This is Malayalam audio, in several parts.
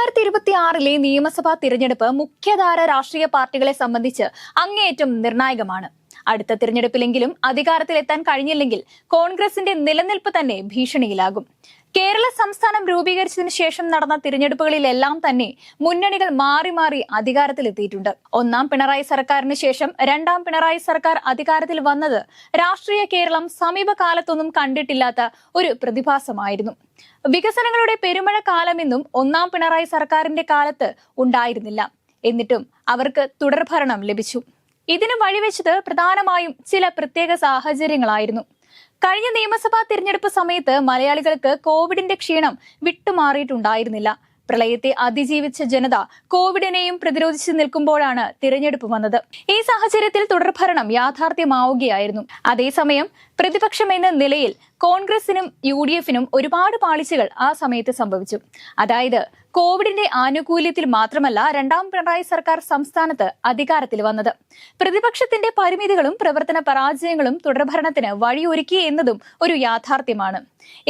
രണ്ടായിരത്തി ഇരുപത്തി ആറിലെ നിയമസഭാ തിരഞ്ഞെടുപ്പ് മുഖ്യധാര രാഷ്ട്രീയ പാർട്ടികളെ സംബന്ധിച്ച് അങ്ങേയറ്റം നിർണായകമാണ്. അടുത്ത തിരഞ്ഞെടുപ്പിലെങ്കിലും അധികാരത്തിലെത്താൻ കഴിഞ്ഞില്ലെങ്കിൽ കോൺഗ്രസിന്റെ നിലനിൽപ്പ് തന്നെ ഭീഷണിയിലാകും. കേരള സംസ്ഥാനം രൂപീകരിച്ചതിന് ശേഷം നടന്ന തിരഞ്ഞെടുപ്പുകളിലെല്ലാം തന്നെ മുന്നണികൾ മാറി മാറി അധികാരത്തിലെത്തിയിട്ടുണ്ട്. ഒന്നാം പിണറായി സർക്കാരിന് ശേഷം രണ്ടാം പിണറായി സർക്കാർ അധികാരത്തിൽ വന്നത് രാഷ്ട്രീയ കേരളം സമീപകാലത്തൊന്നും കണ്ടിട്ടില്ലാത്ത ഒരു പ്രതിഭാസമായിരുന്നു. വികസനങ്ങളുടെ പെരുമഴ കാലമെന്നും ഒന്നാം പിണറായി സർക്കാരിന്റെ കാലത്ത് ഉണ്ടായിരുന്നില്ല. എന്നിട്ടും അവർക്ക് തുടർഭരണം ലഭിച്ചു. ഇതിന് വഴിവെച്ചത് പ്രധാനമായും ചില പ്രത്യേക സാഹചര്യങ്ങളായിരുന്നു. കഴിഞ്ഞ നിയമസഭാ തിരഞ്ഞെടുപ്പ് സമയത്ത് മലയാളികൾക്ക് കോവിഡിന്റെ ക്ഷീണം വിട്ടുമാറിയിട്ടുണ്ടായിരുന്നില്ല. പ്രളയത്തെ അതിജീവിച്ച ജനത കോവിഡിനെയും പ്രതിരോധിച്ചു നിൽക്കുമ്പോഴാണ് തിരഞ്ഞെടുപ്പ് വന്നത്. ഈ സാഹചര്യത്തിൽ തുടർഭരണം യാഥാർത്ഥ്യമാവുകയായിരുന്നു. അതേസമയം പ്രതിപക്ഷം എന്ന നിലയിൽ കോൺഗ്രസിനും യു ഒരുപാട് പാളിച്ചകൾ ആ സമയത്ത് സംഭവിച്ചു. അതായത് കോവിഡിന്റെ ആനുകൂല്യത്തിൽ മാത്രമല്ല രണ്ടാം പിണറായി സർക്കാർ സംസ്ഥാനത്ത് അധികാരത്തിൽ വന്നത്. പ്രതിപക്ഷത്തിന്റെ പരിമിതികളും പ്രവർത്തന പരാജയങ്ങളും തുടർഭരണത്തിന് വഴിയൊരുക്കി എന്നതും ഒരു യാഥാർത്ഥ്യമാണ്.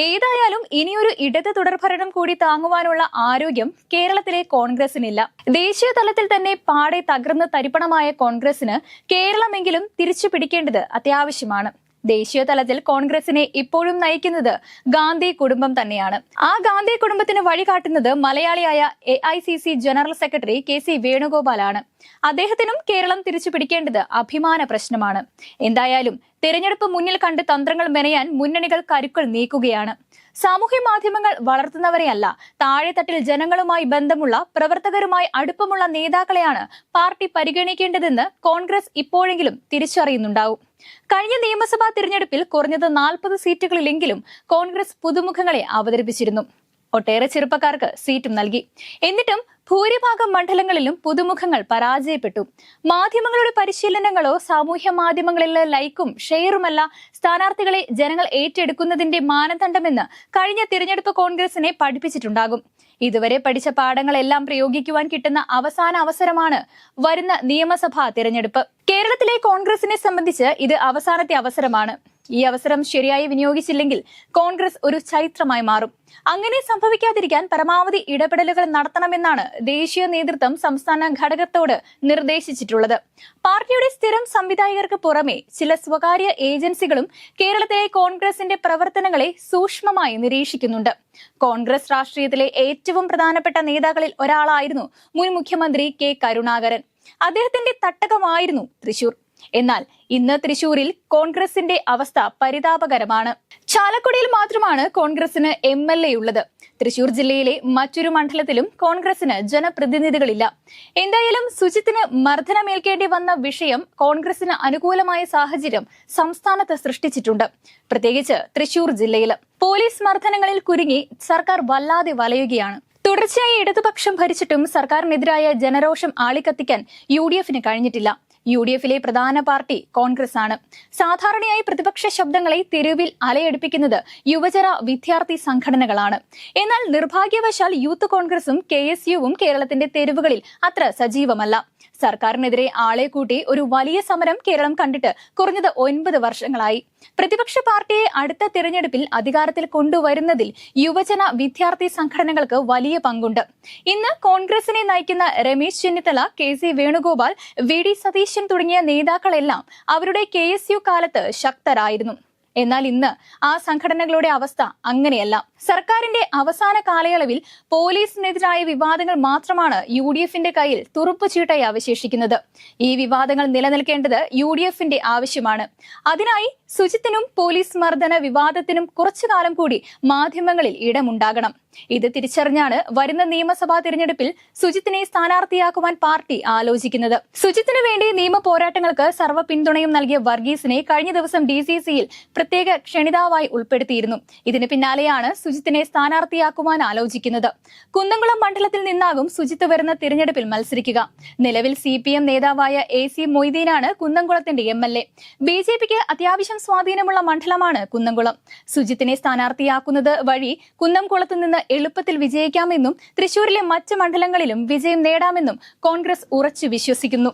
ഏതായാലും ഇനിയൊരു ഇടത് തുടർഭരണം കൂടി താങ്ങുവാനുള്ള ആരോഗ്യം കേരളത്തിലെ കോൺഗ്രസിനില്ല. ദേശീയ തലത്തിൽ തന്നെ പാടെ തകർന്ന് തരിപ്പണമായ കോൺഗ്രസിന് കേരളമെങ്കിലും തിരിച്ചു പിടിക്കേണ്ടത് അത്യാവശ്യമാണ്. ദേശീയ തലത്തിൽ കോൺഗ്രസിനെ ഇപ്പോഴും നയിക്കുന്നത് ഗാന്ധി കുടുംബം തന്നെയാണ്. ആ ഗാന്ധി കുടുംബത്തിന് വഴികാട്ടുന്നത് മലയാളിയായ A I C C general secretary K C വേണുഗോപാലാണ്. അദ്ദേഹത്തിനും കേരളം തിരിച്ചു പിടിക്കേണ്ടത് അഭിമാന പ്രശ്നമാണ്. എന്തായാലും തെരഞ്ഞെടുപ്പ് മുന്നിൽ കണ്ട് തന്ത്രങ്ങൾ മെനയാൻ മുന്നണികൾ കരുക്കൾ നീക്കുകയാണ്. സാമൂഹ്യ മാധ്യമങ്ങൾ വളർത്തുന്നവരെയല്ല താഴെത്തട്ടിൽ ജനങ്ങളുമായി ബന്ധമുള്ള പ്രവർത്തകരുമായി അടുപ്പമുള്ള നേതാക്കളെയാണ് പാർട്ടി പരിഗണിക്കേണ്ടതെന്ന് കോൺഗ്രസ് ഇപ്പോഴെങ്കിലും തിരിച്ചറിയുന്നുണ്ടാവും. കഴിഞ്ഞ നിയമസഭാ തിരഞ്ഞെടുപ്പിൽ കുറഞ്ഞത് നാൽപ്പത് സീറ്റുകളിലെങ്കിലും കോൺഗ്രസ് പുതുമുഖങ്ങളെ അവതരിപ്പിച്ചിരുന്നു. ഒട്ടേറെ ചെറുപ്പക്കാർക്ക് സീറ്റും നൽകി. എന്നിട്ടും ഭൂരിഭാഗം മണ്ഡലങ്ങളിലും പുതുമുഖങ്ങൾ പരാജയപ്പെട്ടു. മാധ്യമങ്ങളുടെ പരിശീലനങ്ങളോ സാമൂഹ്യ മാധ്യമങ്ങളിലെ ലൈക്കും ഷെയറുമല്ല സ്ഥാനാർത്ഥികളെ ജനങ്ങൾ ഏറ്റെടുക്കുന്നതിന്റെ മാനദണ്ഡമെന്ന് കഴിഞ്ഞ തിരഞ്ഞെടുപ്പ് കോൺഗ്രസിനെ പഠിപ്പിച്ചിട്ടുണ്ടാകും. ഇതുവരെ പഠിച്ച പാഠങ്ങളെല്ലാം പ്രയോഗിക്കുവാൻ കിട്ടുന്ന അവസാന അവസരമാണ് വരുന്ന നിയമസഭാ തിരഞ്ഞെടുപ്പ്. കേരളത്തിലെ കോൺഗ്രസിനെ സംബന്ധിച്ച് ഇത് അവസാനത്തെ അവസരമാണ്. ഈ അവസരം ശരിയായി വിനിയോഗിച്ചില്ലെങ്കിൽ കോൺഗ്രസ് ഒരു ചരിത്രമായി മാറും. അങ്ങനെ സംഭവിക്കാതിരിക്കാൻ പരമാവധി ഇടപെടലുകൾ നടത്തണമെന്നാണ് ദേശീയ നേതൃത്വം സംസ്ഥാന ഘടകത്തോട് നിർദ്ദേശിച്ചിട്ടുള്ളത്. പാർട്ടിയുടെ സ്ഥിരം സംവിധായകർക്ക് പുറമെ ചില സ്വകാര്യ ഏജൻസികളും കേരളത്തിലെ കോൺഗ്രസിന്റെ പ്രവർത്തനങ്ങളെ സൂക്ഷ്മമായി നിരീക്ഷിക്കുന്നുണ്ട്. കോൺഗ്രസ് രാഷ്ട്രീയത്തിലെ ഏറ്റവും പ്രധാനപ്പെട്ട നേതാക്കളിൽ ഒരാളായിരുന്നു മുൻ മുഖ്യമന്ത്രി കെ കരുണാകരൻ. അദ്ദേഹത്തിന്റെ തട്ടകമായിരുന്നു തൃശൂർ. എന്നാൽ ഇന്ന് തൃശൂരിൽ കോൺഗ്രസിന്റെ അവസ്ഥ പരിതാപകരമാണ്. ചാലക്കുടിയിൽ മാത്രമാണ് കോൺഗ്രസിന് എം എൽ എ ഉള്ളത്. തൃശൂർ ജില്ലയിലെ മറ്റൊരു മണ്ഡലത്തിലും കോൺഗ്രസിന് ജനപ്രതിനിധികളില്ല. എന്തായാലും സുജിത്തിന് മർദ്ദനമേൽക്കേണ്ടി വന്ന വിഷയം കോൺഗ്രസിന് അനുകൂലമായ സാഹചര്യം സംസ്ഥാനത്ത് സൃഷ്ടിച്ചിട്ടുണ്ട്. പ്രത്യേകിച്ച് തൃശൂർ ജില്ലയിൽ പോലീസ് മർദ്ദനങ്ങളിൽ കുരുങ്ങി സർക്കാർ വല്ലാതെ വലയുകയാണ്. തുടർച്ചയായി ഇടതുപക്ഷം ഭരിച്ചിട്ടും സർക്കാരിനെതിരായ ജനരോഷം ആളിക്കത്തിക്കാൻ യു ഡി എഫിന് കഴിഞ്ഞിട്ടില്ല. യു ഡി എഫിലെ പ്രധാന പാർട്ടി കോൺഗ്രസ് ആണ് സാധാരണയായി പ്രതിപക്ഷ ശബ്ദങ്ങളെ തെരുവിൽ അലയടിപ്പിക്കുന്നത് യുവജന വിദ്യാർത്ഥി സംഘടനകളാണ്. എന്നാൽ നിർഭാഗ്യവശാൽ യൂത്ത് കോൺഗ്രസും കെ എസ് യുവും കേരളത്തിന്റെ തെരുവുകളിൽ അത്ര സജീവമല്ല. സർക്കാരിനെതിരെ ആളെ കൂട്ടി ഒരു വലിയ സമരം കേരളം കണ്ടിട്ട് കുറഞ്ഞത് ഒൻപത് വർഷങ്ങളായി. പ്രതിപക്ഷ പാർട്ടിയെ അടുത്ത തിരഞ്ഞെടുപ്പിൽ അധികാരത്തിൽ കൊണ്ടുവരുന്നതിൽ യുവജന വിദ്യാർത്ഥി സംഘടനകൾക്ക് വലിയ പങ്കുണ്ട്. ഇന്ന് കോൺഗ്രസിനെ നയിക്കുന്ന Ramesh Chennithala K C Venugopal V D Satheesan തുടങ്ങിയ നേതാക്കളെല്ലാം അവരുടെ കെ എസ് യു കാലത്ത് ശക്തരായിരുന്നു. എന്നാൽ ഇന്ന് ആ സംഘടനകളുടെ അവസ്ഥ അങ്ങനെയല്ല. സർക്കാരിന്റെ അവസാന കാലയളവിൽ പോലീസിനെതിരായ വിവാദങ്ങൾ മാത്രമാണ് യു ഡി എഫിന്റെ കയ്യിൽ തുറുപ്പ് ചീട്ടായി അവശേഷിക്കുന്നത്. ഈ വിവാദങ്ങൾ നിലനിൽക്കേണ്ടത് യു ഡി എഫിന്റെ ആവശ്യമാണ്. അതിനായി സുജിത്തിനും പോലീസ് മർദ്ദന വിവാദത്തിനും കുറച്ചു കാലം കൂടി മാധ്യമങ്ങളിൽ ഇടമുണ്ടാകണം. ഇത് തിരിച്ചറിഞ്ഞാണ് വരുന്ന നിയമസഭാ തിരഞ്ഞെടുപ്പിൽ സുജിത്തിനെ സ്ഥാനാർത്ഥിയാക്കുവാൻ പാർട്ടി ആലോചിക്കുന്നത്. സുജിത്തിനു വേണ്ടി നിയമ പോരാട്ടങ്ങൾക്ക് സർവ പിന്തുണയും നൽകിയ വർഗീസിനെ കഴിഞ്ഞ ദിവസം ഡി സി സിയിൽ പ്രത്യേക ക്ഷണിതാവായി ഉൾപ്പെടുത്തിയിരുന്നു. ഇതിന് പിന്നാലെയാണ് സുജിത്തിനെ സ്ഥാനാർത്ഥിയാക്കുവാൻ ആലോചിക്കുന്നത്. കുന്നംകുളം മണ്ഡലത്തിൽ നിന്നാകും സുജിത്ത് വരുന്ന തിരഞ്ഞെടുപ്പിൽ മത്സരിക്കുക. നിലവിൽ സി പി എം നേതാവായ എ സി മൊയ്തീനാണ് കുന്നംകുളത്തിന്റെ M L A. B J പിക്ക് അത്യാവശ്യം സ്വാധീനമുള്ള മണ്ഡലമാണ് കുന്നംകുളം. സുജിത്തിനെ സ്ഥാനാർത്ഥിയാക്കുന്നത് വഴി കുന്നംകുളത്ത് നിന്ന് എളുപ്പത്തിൽ വിജയിക്കാമെന്നും തൃശൂരിലെ മറ്റ് മണ്ഡലങ്ങളിലും വിജയം നേടാമെന്നും കോൺഗ്രസ് ഉറച്ചു വിശ്വസിക്കുന്നു.